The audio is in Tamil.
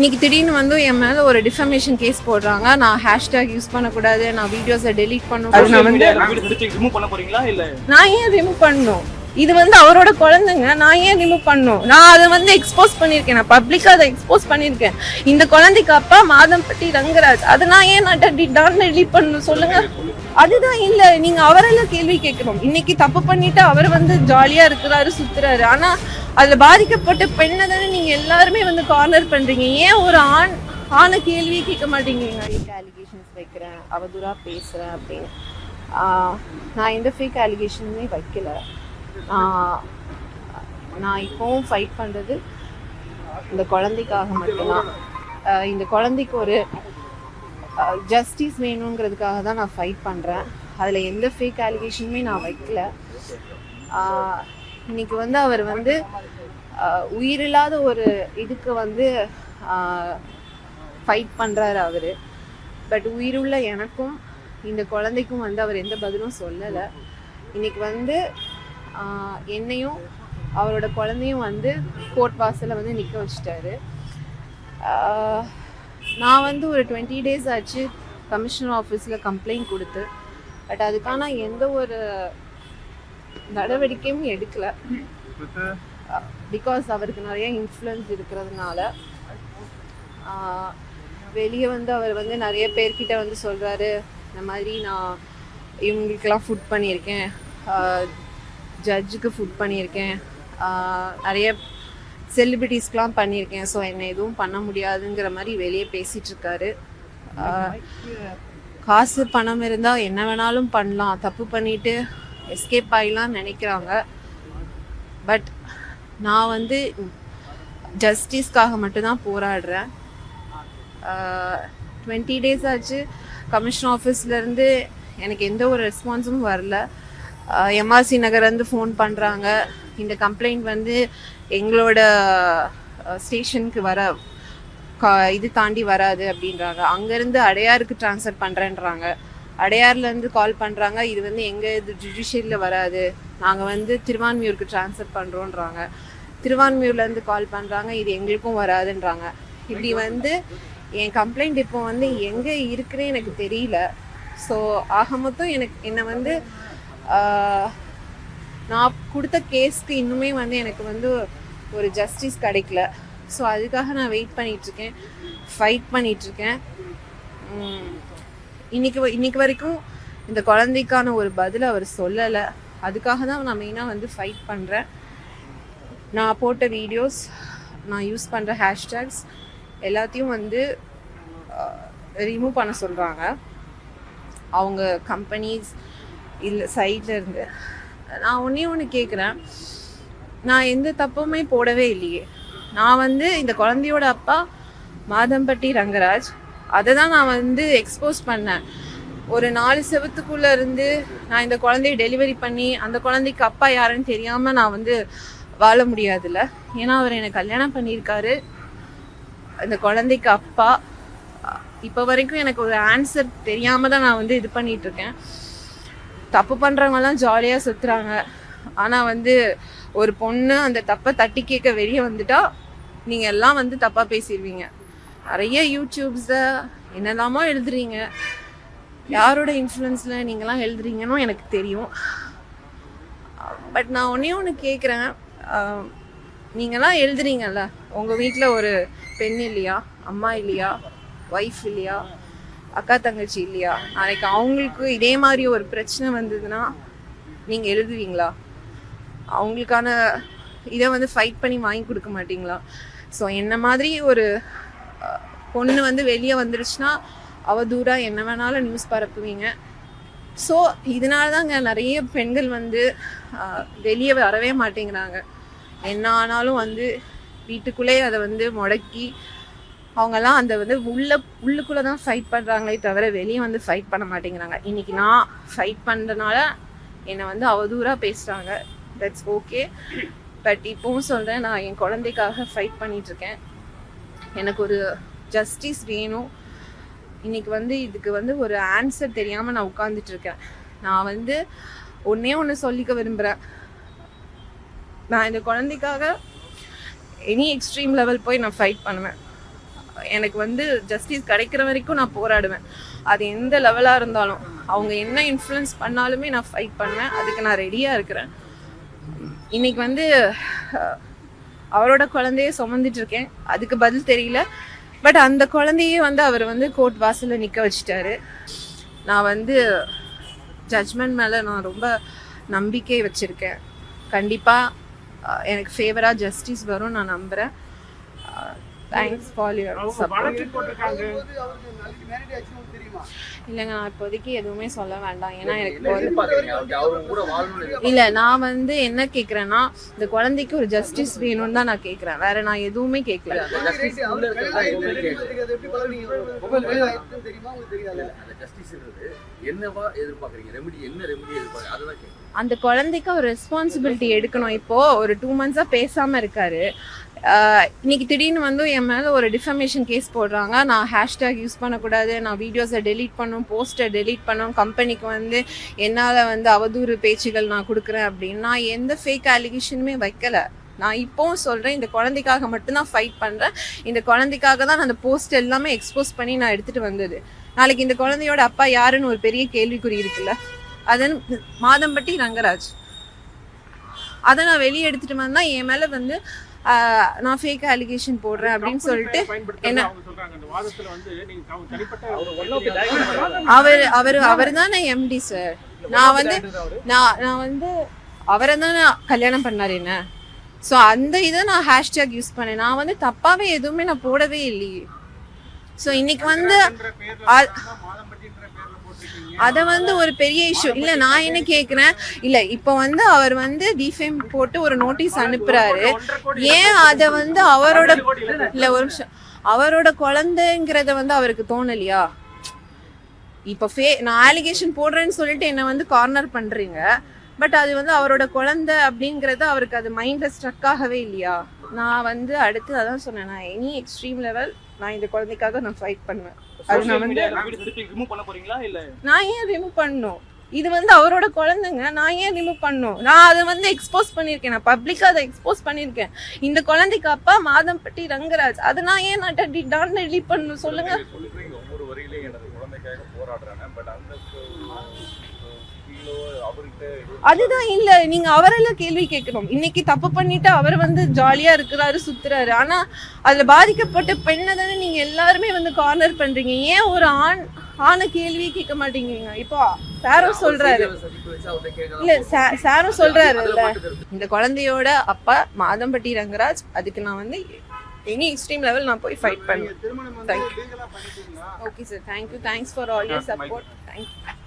இன்னைக்கு திடீர்னு வந்து என் மேல ஒரு டிஃபமேஷன் கேஸ் போடுறாங்க. நான் ஹேஷ்டேக் யூஸ் பண்ணக்கூடாது. நான் வீடியோஸை டெலீட் அது நான் ஏன் ரிமூவ் பண்ணணும்? இது வந்து அவரோட குழந்தைங்க. நான் ஏன் ரிமூவ் பண்ணணும்? நான் அதை வந்து எக்ஸ்போஸ் பண்ணியிருக்கேன். நான் பப்ளிக்காக அதை எக்ஸ்போஸ் பண்ணியிருக்கேன். இந்த குழந்தைக்கு அப்பா மாதம்பட்டி ரங்கராஜ். அதை நான் ஏன் நான் டான் டெலீட் பண்ணணும்? சொல்லுங்க. அதுதான் இல்ல நீங்க அவரெல்லாம் கேள்வி கேட்கணும். இன்னைக்கு தப்பு பண்ணிட்டு அவர் வந்து ஜாலியா இருக்கிறாரு சுத்துறாரு. ஆனா அதுல பாதிக்கப்பட்ட பெண்ணை தானே நீங்க எல்லாருமே வந்து கார்னர் பண்றீங்க. ஏன் ஒரு ஆண் ஆணை கேள்வி கேட்க மாட்டேங்கிறீங்க? அலிகேஷன்ஸ் வைக்கிறேன். அவதூறா பேசுறேன் அப்படின்னு. நான் எந்த ஃபேக் அலிகேஷனுமே வைக்கல. நான் இப்போவும் ஃபைட் பண்ணுறது இந்த குழந்தைக்காக மட்டும்தான். இந்த குழந்தைக்கு ஒரு ஜஸ்டிஸ் வேணுங்கிறதுக்காக தான் நான் ஃபைட் பண்ணுறேன் அதில் எந்த ஃபேக் அலிகேஷனுமே நான் வைக்கல. இன்னைக்கு வந்து அவர் வந்து உயிரில்லாத ஒரு இதுக்கு வந்து ஃபைட் பண்ணுறாரு அவர். பட் உயிருள்ள எனக்கும் இந்த குழந்தைக்கும் வந்து அவர் எந்த பதிலும் சொல்லலை. இன்னைக்கு வந்து என்னையும் அவரோட குழந்தையும் வந்து கோர்ட் வாசலில் வந்து நிற்க வச்சிட்டாரு. நான் வந்து ஒரு டுவெண்ட்டி டேஸ் ஆச்சு கமிஷனர் ஆஃபீஸில் கம்ப்ளைண்ட் கொடுத்து. பட் அதுக்கான எந்த ஒரு நடவடிக்கையும் எடுக்கல. பிகாஸ் அவருக்கு நிறைய இன்ஃப்ளூயன்ஸ் இருக்கிறதுனால வெளியே வந்து அவர் வந்து நிறைய பேர்கிட்ட வந்து சொல்கிறாரு இந்த மாதிரி நான் இவங்களுக்கெல்லாம் ஃபுட் பண்ணியிருக்கேன் ஜட்ஜுக்கு ஃபுட் பண்ணியிருக்கேன் நிறைய செலிபிரிட்டிஸ்க்கெலாம் பண்ணியிருக்கேன். ஸோ என்னை எதுவும் பண்ண முடியாதுங்கிற மாதிரி வெளியே பேசிகிட்டு இருக்காரு காசு பணம் இருந்தால் என்ன வேணாலும் பண்ணலாம். தப்பு பண்ணிட்டு எஸ்கேப் ஆகிலாம் நினைக்கிறாங்க. பட் நான் வந்து ஜஸ்டிஸ்க்காக மட்டும்தான் போராடுறேன். டுவெண்ட்டி டேஸ் ஆச்சு. கமிஷன் ஆஃபீஸ்லேருந்து எனக்கு எந்த ஒரு ரெஸ்பான்ஸும் வரல. எம்ஆர்சி நகர்லேருந்து ஃபோன் பண்ணுறாங்க இந்த கம்ப்ளைண்ட் வந்து எங்களோட ஸ்டேஷனுக்கு வர கா இது தாண்டி வராது அப்படின்றாங்க. அங்கேருந்து அடையாருக்கு ட்ரான்ஸ்ஃபர் பண்ணுறேன்றாங்க அடையார்லேருந்து கால் பண்ணுறாங்க இது வந்து எங்கள் இது ஜுடிஷியலில் வராது. நாங்கள் வந்து திருவான்மியூருக்கு ட்ரான்ஸ்ஃபர் பண்ணுறோன்றாங்க திருவான்மியூர்லேருந்து கால் பண்ணுறாங்க இது எங்களுக்கும் வராதுன்றாங்க. இப்படி வந்து என் கம்ப்ளைண்ட் இப்போ வந்து எங்கே இருக்குன்னு எனக்கு தெரியல. ஸோ ஆக மொத்தம் எனக்கு என்னை வந்து நான் கொடுத்த கேஸ்க்கு இன்னுமே வந்து எனக்கு வந்து ஒரு ஜஸ்டிஸ் கிடைக்கல. ஸோ அதுக்காக நான் வெயிட் பண்ணிகிட்ருக்கேன் ஃபைட் பண்ணிகிட்ருக்கேன் இன்னைக்கு வ- வரைக்கும் இந்த குழந்தைக்கான ஒரு பதில் அவர் சொல்லலை. அதுக்காக தான் நான் மெயினாக வந்து ஃபைட் பண்ணுறேன் நான் போட்ட வீடியோஸ் நான் யூஸ் பண்ணுற ஹேஷ்டேக்ஸ் எல்லாத்தையும் வந்து ரிமூவ் பண்ண சொல்கிறாங்க அவங்க கம்பெனிஸ் இல்லை சைட்லேருந்து நான் ஒன்றே ஒன்று கேட்குறேன் நான் எந்த தப்புமே போடவே இல்லையே. நான் வந்து இந்த குழந்தையோட அப்பா மாதம்பட்டி ரங்கராஜ். அதை தான் நான் வந்து எக்ஸ்போஸ் பண்ணேன். ஒரு நாலு செவத்துக்குள்ளே இருந்து நான் இந்த குழந்தைய டெலிவரி பண்ணி அந்த குழந்தைக்கு அப்பா யாருன்னு தெரியாமல் நான் வந்து வாழ முடியாதுல்ல. ஏன்னா அவர் எனக்கு கல்யாணம் பண்ணியிருக்காரு. அந்த குழந்தைக்கு அப்பா இப்போ வரைக்கும் எனக்கு ஒரு ஆன்சர் தெரியாமல் தான் நான் வந்து இது பண்ணிகிட்ருக்கேன் தப்பு பண்ணுறவங்கலாம் ஜாலியாக சுற்றுறாங்க ஆனா வந்து ஒரு பொண்ணு அந்த தப்பை தட்டி கேட்க வெளியே வந்துட்டா நீங்க எல்லாம் வந்து தப்பா பேசிடுவீங்க நிறைய யூடியூப்ஸ என்னெல்லாமோ எழுதுறீங்க. யாரோட இன்ஃப்ளூயன்ஸ்ல நீங்களாம் எழுதுறீங்கன்னு எனக்கு தெரியும். பட் நான் ஒன்றே ஒன்று கேட்குறேன் நீங்களாம் எழுதுறீங்கல்ல உங்கள் வீட்டில் ஒரு பெண் இல்லையா அம்மா இல்லையா ஒய்ஃப் இல்லையா அக்கா தங்கச்சி இல்லையா? நாளைக்கு அவங்களுக்கு இதே மாதிரி ஒரு பிரச்சனை வந்ததுன்னா நீங்கள் எழுதுவீங்களா? அவங்களுக்கான இதை வந்து ஃபைட் பண்ணி வாங்கி கொடுக்க மாட்டிங்களா? ஸோ என்ன மாதிரி ஒரு பொண்ணு வந்து வெளியே வந்துருச்சுன்னா அவதூறாக என்ன வேணாலும் நியூஸ் பரப்புவீங்க. ஸோ இதனால தாங்க நிறைய பெண்கள் வந்து வெளியே வரவே மாட்டேங்கிறாங்க. என்ன ஆனாலும் வந்து வீட்டுக்குள்ளேயே அதை வந்து முடக்கி அவங்கெல்லாம் அந்த வந்து உள்ள உள்ளுக்குள்ளே தான் ஃபைட் பண்ணுறாங்களே தவிர வெளியே வந்து ஃபைட் பண்ண மாட்டேங்கிறாங்க. இன்றைக்கி நான் ஃபைட் பண்ணுறதுனால என்னை வந்து அவதூறாக பேசுகிறாங்க தட்ஸ் ஓகே பட் இப்போவும் சொல்கிறேன் நான் என் குழந்தைக்காக ஃபைட் பண்ணிகிட்ருக்கேன் எனக்கு ஒரு ஜஸ்டிஸ் வேணும். இன்னைக்கு வந்து இதுக்கு வந்து ஒரு ஆன்சர் தெரியாமல் நான் உட்காந்துட்ருக்கேன் இருக்கேன் நான் வந்து ஒன்றே ஒன்று சொல்லிக்க விரும்புகிறேன் நான் இந்த குழந்தைக்காக எனி எக்ஸ்ட்ரீம் லெவல் போய் நான் ஃபைட் பண்ணுவேன். எனக்கு வந்து ஜஸ்டிஸ் கிடைக்கிற வரைக்கும் நான் போராடுவேன். அது எந்த லெவலாக இருந்தாலும். அவங்க என்ன இன்ஃப்ளூயன்ஸ் பண்ணாலுமே நான் ஃபைட் பண்ணுவேன். அதுக்கு நான் ரெடியாக இருக்கிறேன். இன்னைக்கு வந்து அவரோட குழந்தைய சுமந்துட்டு இருக்கேன். அதுக்கு பதில் தெரியல. பட் அந்த குழந்தையே வந்து அவர் வந்து கோர்ட் வாசலில் நிற்க வச்சுட்டாரு. நான் வந்து ஜட்ஜ்மெண்ட் மேலே நான் ரொம்ப நம்பிக்கை வச்சுருக்கேன். கண்டிப்பாக எனக்கு ஃபேவராக ஜஸ்டிஸ் வரும் நான் நம்புகிறேன் தேங்க்ஸ் ஃபார் யுவர் சப்போர்ட் இல்லைங்க நான் இப்போதைக்கு எதுவுமே சொல்ல வேண்டாம். ஏன்னா எனக்கு இல்ல நான் வந்து என்ன கேக்குறேன்னா இந்த குழந்தைக்கு ஒரு ஜஸ்டிஸ் வேணும்னு தான் நான் கேக்குறேன். வேற நான் எதுவுமே கேட்கல அந்த குழந்தைக்கு ஒரு ரெஸ்பான்சிபிலிட்டி எடுக்கணும். இப்போ ஒரு டூ மந்த்ஸா பேசாம இருக்காரு. இன்னைக்கு திடீர்னு வந்து என் மேலே ஒரு டிஃபமேஷன் கேஸ் போடுறாங்க. நான் ஹேஷ்டேக் யூஸ் பண்ணக்கூடாது. நான் வீடியோஸை டெலீட் பண்ணும் போஸ்டர் டெலீட் பண்ணும். கம்பெனிக்கு வந்து என்னால் வந்து அவதூறு பேச்சுகள் நான் கொடுக்குறேன் அப்படின்னு நான் எந்த ஃபேக் அலிகேஷனுமே வைக்கலை. நான் இப்போவும் சொல்கிறேன் இந்த குழந்தைக்காக மட்டும்தான் ஃபைட் பண்ணுறேன் இந்த குழந்தைக்காக தான் அந்த போஸ்ட் எல்லாமே எக்ஸ்போஸ் பண்ணி நான் எடுத்துகிட்டு வந்தது. நாளைக்கு இந்த குழந்தையோட அப்பா யாருன்னு ஒரு பெரிய கேள்விக்குறி இருக்குல்ல. அதன் மாதம்பட்டி ரங்கராஜ். அதை நான் வெளியே எடுத்துகிட்டு வந்தால் என் மேலே வந்து நான் ஃபேக் அலிகேஷன் போடுறேன் அப்படின்னு சொல்லிட்டு என்ன? அவங்க சொல்றாங்க அந்த வாதத்துல வந்து நீங்க தவ- தனிப்பட்ட அவர். அவர் அவர் தான் எம்டி சார் நான் வந்து நான் நான் வந்து அவரை தான் கல்யாணம் பண்ணாரு என்ன ஸோ அந்த இதை நான் ஹேஷ்டேக் யூஸ் பண்ணேன் நான் வந்து தப்பாவே எதுவுமே நான் போடவே இல்லையே ஸோ இன்னைக்கு வந்து அதை வந்து ஒரு பெரிய இஷ்யூ இல்ல நான் என்ன கேக்குறேன்? இல்ல இப்போ வந்து அவர் வந்து டிஃபேம் போட்டு ஒரு நோட்டீஸ் அனுப்புறாரு. ஏன் அத வந்து அவரோட இல்ல ஒரு நிமிஷம். அவரோட குழந்தைங்கிறத வந்து அவருக்கு தோணலையா? இப்போ ஃபே நான் ஆலிகேஷன் போடுறேன்னு சொல்லிட்டு என்னை வந்து கார்னர் பண்றீங்க. பட் அது வந்து அவரோட குழந்தை அப்படிங்கிறது அவருக்கு அது மைண்ட்ல ஸ்ட்ரக் ஆகவே இல்லையா? நான் வந்து அடுத்து அதான் சொன்னேன் நான் எனி எக்ஸ்ட்ரீம் லெவல் நான் இந்த குழந்தைக்காக நான் ஃபைட் பண்ணுவேன். அது நான் வந்து நான் ஏன் ரிமூவ் பண்ணணும்? இது வந்து அவரோட குழந்தைங்க நான் ஏன் ரிமூவ் பண்ணணும்? நான் அதை வந்து எக்ஸ்போஸ் பண்ணியிருக்கேன். நான் பப்ளிக்காக அதை எக்ஸ்போஸ் பண்ணியிருக்கேன். இந்த குழந்தைக்கு அப்பா மாதம்பட்டி ரங்கராஜ் அதை நான் ஏன் நான் டெடி டான் டெலிட் பண்ணணும்? சொல்லுங்க. ஒவ்வொரு வரியிலையும் எனது குழந்தைக்காக போராடுறேன் பட் அந்த அதுதான் இல்ல நீங்க அவரெல்லாம் கேள்வி கேட்கணும். இன்னைக்கு தப்பு பண்ணிட்டு அவர் வந்து ஜாலியா இருக்கிறாரு சுத்துறாரு. ஆனா அதுல பாதிக்கப்பட்ட பெண்ணை தானே நீங்க எல்லாருமே வந்து கார்னர் பண்றீங்க. ஏன் ஒரு ஆண் ஆணை கேள்வி கேட்க மாட்டேங்கிறீங்க? இப்போ சாரும் சொல்றாரு. இல்ல சாரும் சொல்றாரு இல்ல. இந்த குழந்தையோட அப்பா மாதம்பட்டி ரங்கராஜ் அதுக்கு நான் வந்து எனி எக்ஸ்ட்ரீம் லெவல் நான் போய் ஃபைட் பண்ணுவேன். பண்ணிட்டீங்களா? Okay sir thank you thanks for all your support thank you